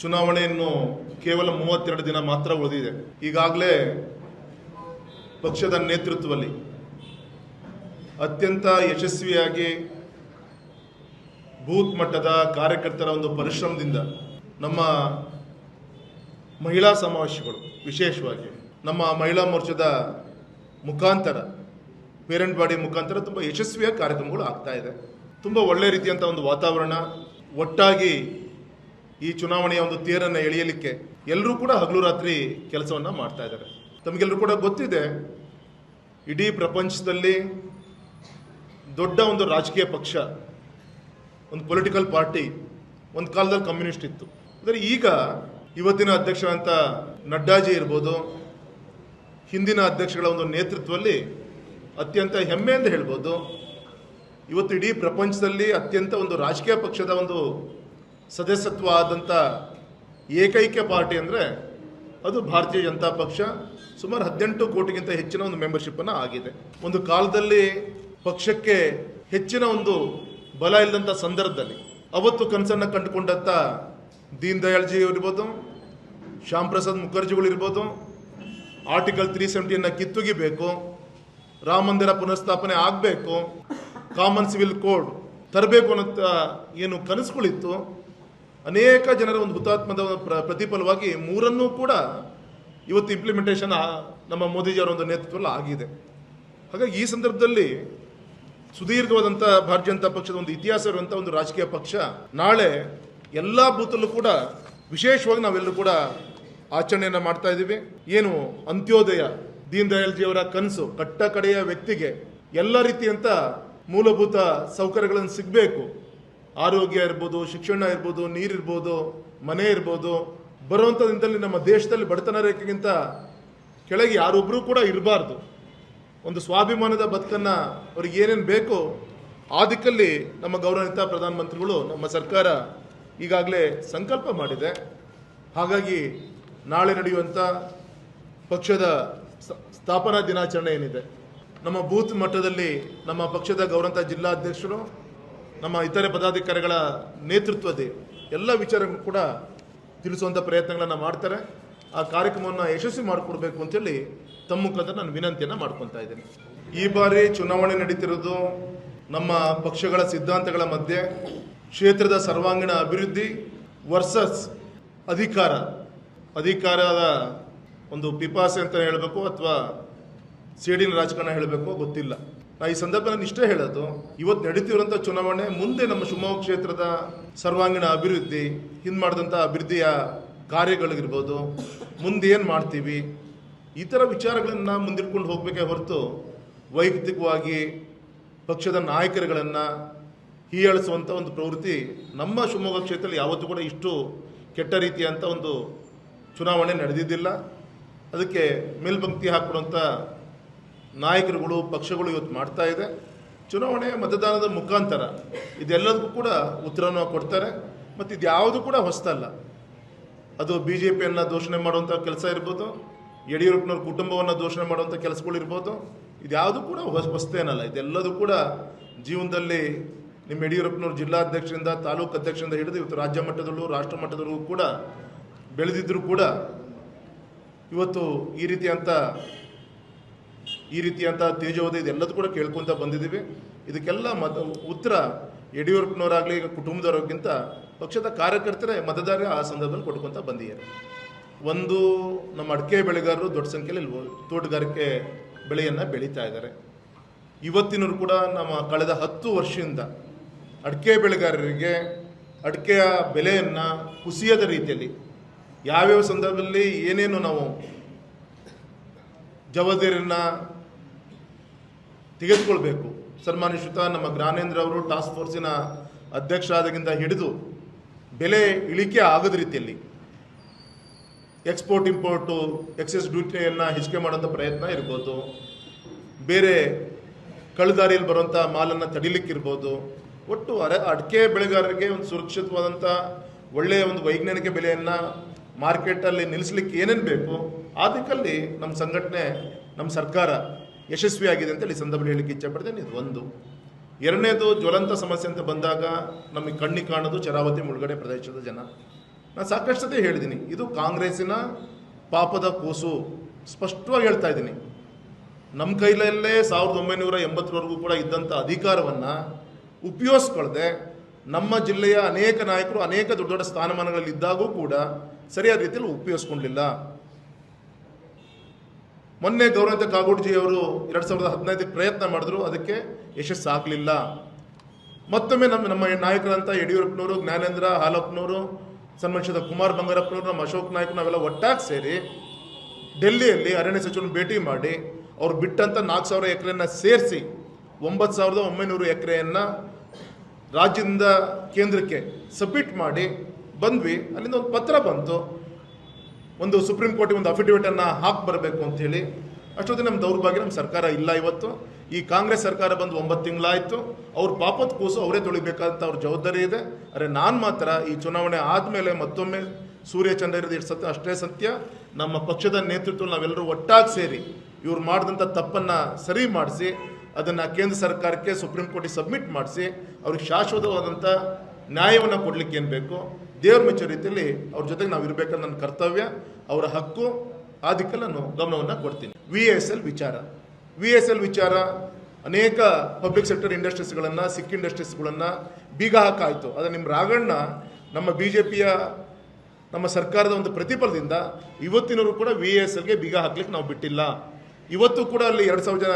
ಚುನಾವಣೆಯನ್ನು ಕೇವಲ ಮೂವತ್ತೆರಡು ದಿನ ಮಾತ್ರ ಉಳಿದಿದೆ. ಈಗಾಗಲೇ ಪಕ್ಷದ ನೇತೃತ್ವದಲ್ಲಿ ಅತ್ಯಂತ ಯಶಸ್ವಿಯಾಗಿ ಬೂತ್ ಮಟ್ಟದ ಕಾರ್ಯಕರ್ತರ ಒಂದು ಪರಿಶ್ರಮದಿಂದ ನಮ್ಮ ಮಹಿಳಾ ಸಮಾವೇಶಗಳು, ವಿಶೇಷವಾಗಿ ನಮ್ಮ ಮಹಿಳಾ ಮೋರ್ಚಾದ ಮುಖಾಂತರ, ಪೇರೆಂಟ್ ಬಾಡಿ ಮುಖಾಂತರ ತುಂಬ ಯಶಸ್ವಿಯ ಕಾರ್ಯಕ್ರಮಗಳು ಆಗ್ತಾ ಇದೆ. ತುಂಬ ಒಳ್ಳೆ ರೀತಿಯಂಥ ಒಂದು ವಾತಾವರಣ, ಒಟ್ಟಾಗಿ ಈ ಚುನಾವಣೆಯ ಒಂದು ತೇರನ್ನು ಎಳೆಯಲಿಕ್ಕೆ ಎಲ್ಲರೂ ಕೂಡ ಹಗಲು ರಾತ್ರಿ ಕೆಲಸವನ್ನು ಮಾಡ್ತಾ ಇದ್ದಾರೆ. ತಮಗೆಲ್ಲರೂ ಕೂಡ ಗೊತ್ತಿದೆ, ಇಡೀ ಪ್ರಪಂಚದಲ್ಲಿ ದೊಡ್ಡ ಒಂದು ರಾಜಕೀಯ ಪಕ್ಷ, ಒಂದು ಪೊಲಿಟಿಕಲ್ ಪಾರ್ಟಿ ಒಂದು ಕಾಲದಲ್ಲಿ ಕಮ್ಯುನಿಸ್ಟ್ ಇತ್ತು. ಅಂದರೆ ಈಗ ಇವತ್ತಿನ ಅಧ್ಯಕ್ಷರಂತ ನಡ್ಡಾಜಿ ಇರ್ಬೋದು, ಹಿಂದಿನ ಅಧ್ಯಕ್ಷಗಳ ಒಂದು ನೇತೃತ್ವದಲ್ಲಿ ಅತ್ಯಂತ ಹೆಮ್ಮೆಯಿಂದ ಹೇಳ್ಬೋದು, ಇವತ್ತು ಇಡೀ ಪ್ರಪಂಚದಲ್ಲಿ ಅತ್ಯಂತ ಒಂದು ರಾಜಕೀಯ ಪಕ್ಷದ ಒಂದು ಸದಸ್ಯತ್ವ ಆದಂಥ ಏಕೈಕ ಪಾರ್ಟಿ ಅಂದರೆ ಅದು ಭಾರತೀಯ ಜನತಾ ಪಕ್ಷ. ಸುಮಾರು ಹದಿನೆಂಟು ಕೋಟಿಗಿಂತ ಹೆಚ್ಚಿನ ಒಂದು ಮೆಂಬರ್ಶಿಪ್ಪನ್ನು ಆಗಿದೆ. ಒಂದು ಕಾಲದಲ್ಲಿ ಪಕ್ಷಕ್ಕೆ ಹೆಚ್ಚಿನ ಒಂದು ಬಲ ಇಲ್ಲದಂಥ ಸಂದರ್ಭದಲ್ಲಿ ಅವತ್ತು ಕನಸನ್ನು ಕಂಡುಕೊಂಡಂಥ ದೀನ್ ದಯಾಳ್ಜಿ ಇರ್ಬೋದು, ಶ್ಯಾಮ್ ಪ್ರಸಾದ್ ಮುಖರ್ಜಿಗಳು ಇರ್ಬೋದು, ಆರ್ಟಿಕಲ್ ತ್ರೀ ಸೆವೆಂಟಿಯನ್ನು ಕಿತ್ತುಗಿಬೇಕು, ರಾಮ ಮಂದಿರ ಪುನಃಸ್ಥಾಪನೆ ಆಗಬೇಕು, ಕಾಮನ್ ಸಿವಿಲ್ ಕೋಡ್ ತರಬೇಕು ಅನ್ನೋ ಏನು ಕನಸುಗಳಿತ್ತು ಅನೇಕ ಜನರ ಒಂದು ಹುತಾತ್ಮದ ಪ್ರ ಪ್ರತಿಫಲವಾಗಿ ಮೂರನ್ನೂ ಕೂಡ ಇವತ್ತು ಇಂಪ್ಲಿಮೆಂಟೇಷನ್ ನಮ್ಮ ಮೋದಿಜಿಯವರ ಒಂದು ನೇತೃತ್ವದಲ್ಲಿ ಆಗಿದೆ. ಹಾಗಾಗಿ ಈ ಸಂದರ್ಭದಲ್ಲಿ ಸುದೀರ್ಘವಾದಂಥ ಭಾರತೀಯ ಜನತಾ ಪಕ್ಷದ ಒಂದು ಇತಿಹಾಸ ಇರುವಂಥ ಒಂದು ರಾಜಕೀಯ ಪಕ್ಷ ನಾಳೆ ಎಲ್ಲ ಬೂತಲ್ಲೂ ಕೂಡ ವಿಶೇಷವಾಗಿ ನಾವೆಲ್ಲರೂ ಕೂಡ ಆಚರಣೆಯನ್ನು ಮಾಡ್ತಾ ಇದ್ದೀವಿ. ಏನು ಅಂತ್ಯೋದಯ ದೀನ್ ದಯಾಳ್ಜಿಯವರ ಕನಸು ಕಟ್ಟ ಕಡೆಯ ವ್ಯಕ್ತಿಗೆ ಎಲ್ಲ ರೀತಿಯಂಥ ಮೂಲಭೂತ ಸೌಕರ್ಯಗಳನ್ನು ಸಿಗಬೇಕು. ಆರೋಗ್ಯ ಇರ್ಬೋದು, ಶಿಕ್ಷಣ ಇರ್ಬೋದು ನೀರಿರ್ಬೋದು ಮನೆ ಇರ್ಬೋದು ಬರುವಂಥ ದಿನದಲ್ಲಿ ನಮ್ಮ ದೇಶದಲ್ಲಿ ಬಡತನ ರೇಖೆಗಿಂತ ಕೆಳಗೆ ಯಾರೊಬ್ಬರೂ ಕೂಡ ಇರಬಾರ್ದು. ಒಂದು ಸ್ವಾಭಿಮಾನದ ಬದುಕನ್ನು ಅವ್ರಿಗೆ ಏನೇನು ಬೇಕೋ ಆ ದಿಕ್ಕಲ್ಲಿ ನಮ್ಮ ಗೌರವಾನ್ವಿತ ಪ್ರಧಾನಮಂತ್ರಿಗಳು ನಮ್ಮ ಸರ್ಕಾರ ಈಗಾಗಲೇ ಸಂಕಲ್ಪ ಮಾಡಿದೆ. ಹಾಗಾಗಿ ನಾಳೆ ನಡೆಯುವಂಥ ಪಕ್ಷದ ಸ್ಥಾಪನಾ ದಿನಾಚರಣೆ ಏನಿದೆ. ನಮ್ಮ ಬೂತ್ ಮಟ್ಟದಲ್ಲಿ ನಮ್ಮ ಪಕ್ಷದ ಗೌರವಂತ ಜಿಲ್ಲಾಧ್ಯಕ್ಷರು ನಮ್ಮ ಇತರೆ ಪದಾಧಿಕಾರಿಗಳ ನೇತೃತ್ವದಲ್ಲಿ ಎಲ್ಲ ವಿಚಾರಗಳು ಕೂಡ ತಿಳಿಸುವಂಥ ಪ್ರಯತ್ನಗಳನ್ನು ಮಾಡ್ತಾರೆ. ಆ ಕಾರ್ಯಕ್ರಮವನ್ನು ಯಶಸ್ವಿ ಮಾಡಿಕೊಡ್ಬೇಕು ಅಂತೇಳಿ ತಮ್ಮ ಮುಖಾಂತರ ನಾನು ವಿನಂತಿಯನ್ನು ಮಾಡ್ಕೊತಾ ಇದ್ದೇನೆ. ಈ ಬಾರಿ ಚುನಾವಣೆ ನಡೀತಿರೋದು ನಮ್ಮ ಪಕ್ಷಗಳ ಸಿದ್ಧಾಂತಗಳ ಮಧ್ಯೆ ಕ್ಷೇತ್ರದ ಸರ್ವಾಂಗೀಣ ಅಭಿವೃದ್ಧಿ ವರ್ಸಸ್ ಅಧಿಕಾರ. ಅಧಿಕಾರದ ಒಂದು ಪಿಪಾಸೆ ಅಂತ ಹೇಳಬೇಕು ಅಥವಾ ಸೇಡಿನ ರಾಜಕಾರಣ ಹೇಳಬೇಕು ಗೊತ್ತಿಲ್ಲ. ನಾ ಈ ಸಂದರ್ಭದಲ್ಲಿ ಇಷ್ಟೇ ಹೇಳೋದು, ಇವತ್ತು ನಡೀತಿರುವಂಥ ಚುನಾವಣೆ ಮುಂದೆ ನಮ್ಮ ಶಿವಮೊಗ್ಗ ಕ್ಷೇತ್ರದ ಸರ್ವಾಂಗೀಣ ಅಭಿವೃದ್ಧಿ, ಹಿಂದೆ ಮಾಡಿದಂಥ ಅಭಿವೃದ್ಧಿಯ ಕಾರ್ಯಗಳಿರ್ಬೋದು, ಮುಂದೆ ಏನು ಮಾಡ್ತೀವಿ, ಈ ಥರ ವಿಚಾರಗಳನ್ನು ಮುಂದಿಟ್ಕೊಂಡು ಹೋಗಬೇಕೇ ಹೊರತು ವೈಯಕ್ತಿಕವಾಗಿ ಪಕ್ಷದ ನಾಯಕರುಗಳನ್ನು ಹೀಯಾಳಿಸುವಂಥ ಒಂದು ಪ್ರವೃತ್ತಿ ನಮ್ಮ ಶಿವಮೊಗ್ಗ ಕ್ಷೇತ್ರದಲ್ಲಿ ಯಾವತ್ತೂ ಕೂಡ ಇಷ್ಟು ಕೆಟ್ಟ ರೀತಿಯಂಥ ಒಂದು ಚುನಾವಣೆ ನಡೆದಿದ್ದಿಲ್ಲ. ಅದಕ್ಕೆ ಮೇಲ್ಪಂಕ್ತಿ ಹಾಕ್ಕೊಡುವಂಥ ನಾಯಕರುಗಳು, ಪಕ್ಷಗಳು ಇವತ್ತು ಮಾಡ್ತಾ ಇದೆ. ಚುನಾವಣೆ ಮತದಾನದ ಮುಖಾಂತರ ಇದೆಲ್ಲದಕ್ಕೂ ಕೂಡ ಉತ್ತರವನ್ನು ಕೊಡ್ತಾರೆ. ಮತ್ತು ಇದ್ಯಾವುದು ಕೂಡ ಹೊಸ್ತಲ್ಲ. ಅದು ಬಿ ಜೆ ಪಿಯನ್ನು ದೂಷಣೆ ಮಾಡುವಂಥ ಕೆಲಸ ಇರ್ಬೋದು, ಯಡಿಯೂರಪ್ಪನವ್ರ ಕುಟುಂಬವನ್ನು ದೂಷಣೆ ಮಾಡುವಂಥ ಕೆಲಸಗಳು ಇರ್ಬೋದು. ಇದ್ಯಾವುದು ಕೂಡ ಹೊಸ, ಹೊಸತೇನಲ್ಲ. ಇದೆಲ್ಲದೂ ಕೂಡ ಜೀವನದಲ್ಲಿ ನಿಮ್ಮ ಯಡಿಯೂರಪ್ಪನವ್ರ ಜಿಲ್ಲಾಧ್ಯಕ್ಷರಿಂದ, ತಾಲೂಕು ಅಧ್ಯಕ್ಷರಿಂದ ಹಿಡಿದು ಇವತ್ತು ರಾಜ್ಯ ಮಟ್ಟದಲ್ಲೂ, ರಾಷ್ಟ್ರ ಮಟ್ಟದಲ್ಲೂ ಕೂಡ ಬೆಳೆದಿದ್ದರೂ ಕೂಡ ಇವತ್ತು ಈ ರೀತಿಯಂಥ ಈ ರೀತಿಯಂಥ ತೇಜೋವಧಿ ಇದೆಲ್ಲದೂ ಕೂಡ ಕೇಳ್ಕೊತ ಬಂದಿದ್ದೀವಿ. ಇದಕ್ಕೆಲ್ಲ ಮತ, ಉತ್ತರ ಯಡಿಯೂರಪ್ಪನವರಾಗಲಿ, ಈಗ ಕುಟುಂಬದವ್ರಿಗಿಂತ ಪಕ್ಷದ ಕಾರ್ಯಕರ್ತರೇ ಮತದಾರರೇ ಆ ಸಂದರ್ಭದಲ್ಲಿ ಕೊಟ್ಕೊಂತ ಬಂದಿದ್ದಾರೆ. ಒಂದು ನಮ್ಮ ಅಡಿಕೆ ಬೆಳೆಗಾರರು ದೊಡ್ಡ ಸಂಖ್ಯೆಯಲ್ಲಿ ತೋಟಗಾರಿಕೆ ಬೆಳೆಯನ್ನು ಬೆಳೀತಾ ಇದ್ದಾರೆ. ಇವತ್ತಿನವರು ಕೂಡ ನಮ್ಮ ಕಳೆದ ಹತ್ತು ವರ್ಷದಿಂದ ಅಡಿಕೆ ಬೆಳೆಗಾರರಿಗೆ ಅಡಿಕೆಯ ಬೆಲೆಯನ್ನು ಕುಸಿಯದ ರೀತಿಯಲ್ಲಿ ಯಾವ್ಯಾವ ಸಂದರ್ಭದಲ್ಲಿ ಏನೇನು ನಾವು ಜವಾಬ್ದಾರಿಯನ್ನು ತೆಗೆದುಕೊಳ್ಬೇಕು. ಸನ್ಮಾನಿಸುತ್ತ ನಮ್ಮ ಜ್ಞಾನೇಂದ್ರ ಅವರು ಟಾಸ್ಕ್ ಫೋರ್ಸಿನ ಅಧ್ಯಕ್ಷರಾದಾಗಿಂದ ಹಿಡಿದು ಬೆಲೆ ಇಳಿಕೆ ಆಗದ ರೀತಿಯಲ್ಲಿ ಎಕ್ಸ್ಪೋರ್ಟ್ ಇಂಪೋರ್ಟು ಎಕ್ಸೆಸ್ ಡ್ಯೂಟಿಯನ್ನು ಹೆಚ್ಚಿಗೆ ಮಾಡೋಂಥ ಪ್ರಯತ್ನ ಇರ್ಬೋದು. ಬೇರೆ ಕಳ್ಳದಾರಿಯಲ್ಲಿ ಬರುವಂಥ ಮಾಲನ್ನು ತಡಿಲಿಕ್ಕಿರ್ಬೋದು ಒಟ್ಟು ಅರೆ ಅಡಿಕೆ ಬೆಳೆಗಾರರಿಗೆ ಒಂದು ಸುರಕ್ಷಿತವಾದಂಥ ಒಳ್ಳೆಯ ಒಂದು ವೈಜ್ಞಾನಿಕ ಬೆಲೆಯನ್ನು ಮಾರ್ಕೆಟಲ್ಲಿ ನಿಲ್ಲಿಸ್ಲಿಕ್ಕೆ ಏನೇನು ಬೇಕು ಆ ನಮ್ಮ ಸಂಘಟನೆ, ನಮ್ಮ ಸರ್ಕಾರ ಯಶಸ್ವಿಯಾಗಿದೆ ಅಂತೇಳಿ ಸಂದರ್ಭದಲ್ಲಿ ಹೇಳಲಿಕ್ಕೆ ಇಚ್ಛೆಪಡ್ತೇನೆ. ಇದು ಒಂದು. ಎರಡನೇದು, ಜ್ವಲಂತ ಸಮಸ್ಯೆ ಅಂತ ಬಂದಾಗ ನಮಗೆ ಕಣ್ಣಿಗೆ ಕಾಣೋದು, ಚರಾವತಿ ಮುಳುಗಡೆ ಪ್ರದೇಶದ ಜನ. ನಾನು ಸಾಕಷ್ಟು ಸತಿ ಹೇಳಿದ್ದೀನಿ ಇದು ಕಾಂಗ್ರೆಸ್ಸಿನ ಪಾಪದ ಕೂಸು. ಸ್ಪಷ್ಟವಾಗಿ ಹೇಳ್ತಾ ಇದ್ದೀನಿ. ನಮ್ಮ ಕೈಲಲ್ಲೇ ಸಾವಿರದ ಒಂಬೈನೂರ ಎಂಬತ್ತರವರೆಗೂ ಕೂಡ ಇದ್ದಂಥ ಅಧಿಕಾರವನ್ನು ಉಪಯೋಗಿಸ್ಕೊಳ್ಳದೆ ನಮ್ಮ ಜಿಲ್ಲೆಯ ಅನೇಕ ನಾಯಕರು, ಅನೇಕ ದೊಡ್ಡ ದೊಡ್ಡ ಸ್ಥಾನಮಾನಗಳಲ್ಲಿ ಇದ್ದಾಗೂ ಕೂಡ ಸರಿಯಾದ ರೀತಿಯಲ್ಲಿ ಉಪಯೋಗಿಸ್ಕೊಂಡಿಲ್ಲ. ಮೊನ್ನೆ ಗೌರವಂತ ಕಾಗೋಡ್ಜಿ ಅವರು ಎರಡು ಸಾವಿರದ ಹದಿನೈದಕ್ಕೆ ಪ್ರಯತ್ನ ಮಾಡಿದ್ರು, ಅದಕ್ಕೆ ಯಶಸ್ಸಾಗಲಿಲ್ಲ. ಮತ್ತೊಮ್ಮೆ ನಮ್ಮ ನಮ್ಮ ನಾಯಕರಂತ ಯಡಿಯೂರಪ್ಪನವರು, ಜ್ಞಾನೇಂದ್ರ ಹಾಲಪ್ಪನವರು ಸನ್ಮಾನಿಸಿದ ಕುಮಾರ್ ಬಂಗಾರಪ್ಪನವರು, ನಮ್ಮ ಅಶೋಕ್ ನಾಯ್ಕ ನಾವೆಲ್ಲ ಒಟ್ಟಾಗಿ ಸೇರಿ ಡೆಲ್ಲಿಯಲ್ಲಿ ಅರಣ್ಯ ಸಚಿವನ ಭೇಟಿ ಮಾಡಿ, ಅವ್ರು ಬಿಟ್ಟಂಥ ನಾಲ್ಕು ಸಾವಿರ ಎಕರೆಯನ್ನು ಸೇರಿಸಿ, ಒಂಬತ್ತು ಸಾವಿರದ ಒಂಬೈನೂರು ಎಕರೆಯನ್ನು ರಾಜ್ಯದಿಂದ ಕೇಂದ್ರಕ್ಕೆ ಸಬ್ಮಿಟ್ ಮಾಡಿ ಬಂದ್ವಿ. ಅಲ್ಲಿಂದ ಒಂದು ಪತ್ರ ಬಂತು. ಒಂದು ಸುಪ್ರೀಂ ಕೋರ್ಟಿಗೆ ಒಂದು ಅಫಿಡವಿಟನ್ನು ಹಾಕಿ ಬರಬೇಕು ಅಂತ ಹೇಳಿ ಅಷ್ಟೊತ್ತಿಗೆ ನಮ್ಮ ದೌರ್ಭಾಗ್ಯ ನಮ್ಮ ಸರ್ಕಾರ ಇಲ್ಲ ಇವತ್ತು. ಈ ಕಾಂಗ್ರೆಸ್ ಸರ್ಕಾರ ಬಂದು ಒಂಬತ್ತು ತಿಂಗಳಾಯಿತು. ಅವ್ರ ಪಾಪದ ಕೂಸು ಅವರೇ ತೊಳಿಬೇಕಾದಂಥ ಅವ್ರ ಜವಾಬ್ದಾರಿ ಇದೆ. ಅರೆ ನಾನು ಮಾತ್ರ ಈ ಚುನಾವಣೆ ಆದಮೇಲೆ ಮತ್ತೊಮ್ಮೆ ಸೂರ್ಯ ಚಂದ್ರ ಇರೋದು ಸತ್ಯ, ಅಷ್ಟೇ ಸತ್ಯ. ನಮ್ಮ ಪಕ್ಷದ ನೇತೃತ್ವ ನಾವೆಲ್ಲರೂ ಒಟ್ಟಾಗಿ ಸೇರಿ ಇವ್ರು ಮಾಡಿದಂಥ ತಪ್ಪನ್ನು ಸರಿ ಮಾಡಿಸಿ, ಅದನ್ನು ಕೇಂದ್ರ ಸರ್ಕಾರಕ್ಕೆ ಸುಪ್ರೀಂ ಕೋರ್ಟಿಗೆ ಸಬ್ಮಿಟ್ ಮಾಡಿಸಿ, ಅವ್ರಿಗೆ ಶಾಶ್ವತವಾದಂಥ ನ್ಯಾಯವನ್ನು ಕೊಡಲಿಕ್ಕೆ ಏನು ಬೇಕು? ದೇವ್ರ ಮೆಚ್ಚೋ ರೀತಿಯಲ್ಲಿ ಅವ್ರ ಜೊತೆಗೆ ನಾವು ಇರಬೇಕಾದ ನನ್ನ ಕರ್ತವ್ಯ, ಅವರ ಹಕ್ಕು ಆ ನಾನು ಗಮನವನ್ನು ಕೊಡ್ತೀನಿ. ವಿ ಎಸ್ ಎಲ್ ವಿಚಾರ. ವಿ ಎಸ್ ಎಲ್ ವಿಚಾರ, ಅನೇಕ ಪಬ್ಲಿಕ್ ಸೆಕ್ಟರ್ ಇಂಡಸ್ಟ್ರೀಸ್ಗಳನ್ನು ಸಿಕ್ ಇಂಡಸ್ಟ್ರೀಸ್ಗಳನ್ನು ಬೀಗ ಹಾಕಾಯಿತು. ಆದರೆ ನಿಮ್ಮ ರಾಗಣ್ಣ ನಮ್ಮ ಬಿ ಜೆ ಪಿಯ ನಮ್ಮ ಸರ್ಕಾರದ ಒಂದು ಪ್ರತಿಫಲದಿಂದ ಇವತ್ತಿನವರು ಕೂಡ ವಿ ಎಸ್ ಎಲ್ಗೆ ಬೀಗ ಹಾಕ್ಲಿಕ್ಕೆ ನಾವು ಬಿಟ್ಟಿಲ್ಲ. ಇವತ್ತು ಕೂಡ ಅಲ್ಲಿ ಎರಡು ಸಾವಿರ ಜನ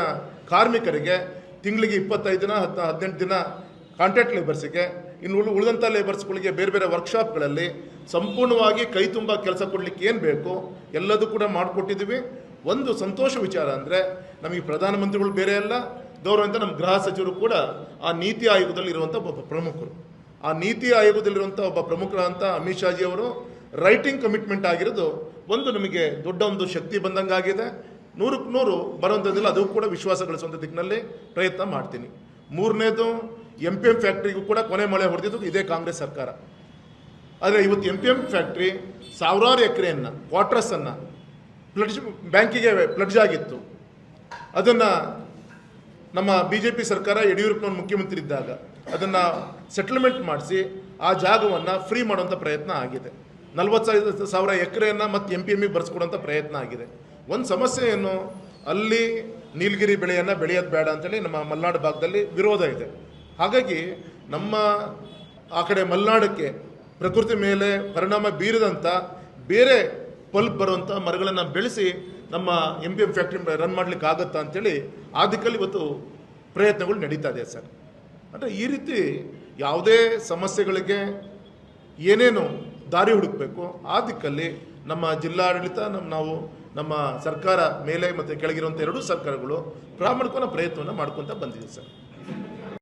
ಕಾರ್ಮಿಕರಿಗೆ ತಿಂಗಳಿಗೆ ಇಪ್ಪತ್ತೈದು ದಿನ ಹತ್ತು ಹದಿನೆಂಟು ದಿನ ಕಾಂಟ್ರಾಕ್ಟ್ ಲೇಬರ್ಸಿಗೆ ಇನ್ನು ಉಳು ಉಳಿದಂಥ ಲೇಬರ್ಸ್ಗಳಿಗೆ ಬೇರೆ ಬೇರೆ ವರ್ಕ್ಶಾಪ್ಗಳಲ್ಲಿ ಸಂಪೂರ್ಣವಾಗಿ ಕೈ ತುಂಬ ಕೆಲಸ ಕೊಡಲಿಕ್ಕೆ ಏನು ಬೇಕು ಎಲ್ಲದೂ ಕೂಡ ಮಾಡಿಕೊಟ್ಟಿದ್ದೀವಿ. ಒಂದು ಸಂತೋಷ ವಿಚಾರ ಅಂದರೆ ನಮಗೆ ಪ್ರಧಾನಮಂತ್ರಿಗಳು ಬೇರೆ ಅಲ್ಲ ಗೌರವಂತ ನಮ್ಮ ಗೃಹ ಸಚಿವರು ಕೂಡ ಆ ನೀತಿ ಆಯೋಗದಲ್ಲಿ ಇರುವಂಥ ಒಬ್ಬ ಪ್ರಮುಖರು. ಆ ನೀತಿ ಆಯೋಗದಲ್ಲಿರುವಂಥ ಒಬ್ಬ ಪ್ರಮುಖರಾದಂಥ ಅಮಿತ್ ಶಾಜಿ ಅವರು ರೈಟಿಂಗ್ ಕಮಿಟ್ಮೆಂಟ್ ಆಗಿರೋದು ಒಂದು ನಮಗೆ ದೊಡ್ಡ ಒಂದು ಶಕ್ತಿ ಬಂದಂಗಾಗಿದೆ ನೂರಕ್ಕೆ ನೂರು ಬರುವಂಥದ್ದಿಲ್ಲ ಅದು ಕೂಡ ವಿಶ್ವಾಸ ಗಳಿಸುವಂಥ ದಿಕ್ಕಿನಲ್ಲಿ ಪ್ರಯತ್ನ ಮಾಡ್ತೀನಿ. ಮೂರನೇದು ಎಂ ಪಿ ಎಂ ಫ್ಯಾಕ್ಟ್ರಿಗೂ ಕೂಡ ಕೊನೆ ಮಳೆ ಹೊಡೆದಿದ್ದು ಇದೇ ಕಾಂಗ್ರೆಸ್ ಸರ್ಕಾರ. ಆದರೆ ಇವತ್ತು ಎಂ ಪಿ ಎಂ ಫ್ಯಾಕ್ಟ್ರಿ ಸಾವಿರಾರು ಎಕರೆಯನ್ನು ಕ್ವಾರ್ಟರ್ಸನ್ನು ಪ್ಲಡ್ಜ್ ಬ್ಯಾಂಕಿಗೆ ಪ್ಲಡ್ಜ್ ಆಗಿತ್ತು. ಅದನ್ನು ನಮ್ಮ ಬಿ ಜೆ ಪಿ ಸರ್ಕಾರ, ಯಡಿಯೂರಪ್ಪನವ್ರು ಮುಖ್ಯಮಂತ್ರಿ ಇದ್ದಾಗ ಅದನ್ನು ಸೆಟಲ್ಮೆಂಟ್ ಮಾಡಿಸಿ ಆ ಜಾಗವನ್ನು ಫ್ರೀ ಮಾಡುವಂಥ ಪ್ರಯತ್ನ ಆಗಿದೆ. ನಲ್ವತ್ತು ಸಾವಿರ ಎಕರೆಯನ್ನು ಮತ್ತು ಎಂ ಪಿ ಎಮ್ಮಿಗೆ ಬರ್ಸ್ಕೊಡುವಂಥ ಪ್ರಯತ್ನ ಆಗಿದೆ. ಒಂದು ಸಮಸ್ಯೆ ಏನು? ಅಲ್ಲಿ ನೀಲಗಿರಿ ಬೆಳೆಯನ್ನು ಬೆಳೆಯೋದು ಬೇಡ ಅಂತೇಳಿ ನಮ್ಮ ಮಲೆನಾಡು ಭಾಗದಲ್ಲಿ ವಿರೋಧ ಇದೆ. ಹಾಗಾಗಿ ನಮ್ಮ ಆ ಕಡೆ ಮಲೆನಾಡಕ್ಕೆ ಪ್ರಕೃತಿ ಮೇಲೆ ಪರಿಣಾಮ ಬೀರಿದಂಥ ಬೇರೆ ಪಲ್ಪ್ ಬರುವಂಥ ಮರಗಳನ್ನು ಬೆಳೆಸಿ ನಮ್ಮ M B M factory run ಮಾಡಲಿಕ್ಕೆ ಆಗುತ್ತಾ ಅಂತೇಳಿ ಆ ದಿಕ್ಕಲ್ಲಿ ಇವತ್ತು ಪ್ರಯತ್ನಗಳು ನಡೀತಾ ಇದೆ ಸರ್. ಅಂದರೆ ಈ ರೀತಿ ಯಾವುದೇ ಸಮಸ್ಯೆಗಳಿಗೆ ಏನೇನು ದಾರಿ ಹುಡುಕಬೇಕು ಆ ದಿಕ್ಕಲ್ಲಿ ನಮ್ಮ ಜಿಲ್ಲಾಡಳಿತ ನಮ್ಮ ನಾವು, ನಮ್ಮ ಸರ್ಕಾರ ಮೇಲೆ ಮತ್ತು ಕೆಳಗಿರುವಂಥ ಎರಡೂ ಸರ್ಕಾರಗಳು ಪ್ರಾಮಾಣಿಕವನ್ನ ಪ್ರಯತ್ನವನ್ನು ಮಾಡ್ಕೊತ ಬಂದಿದೆ ಸರ್.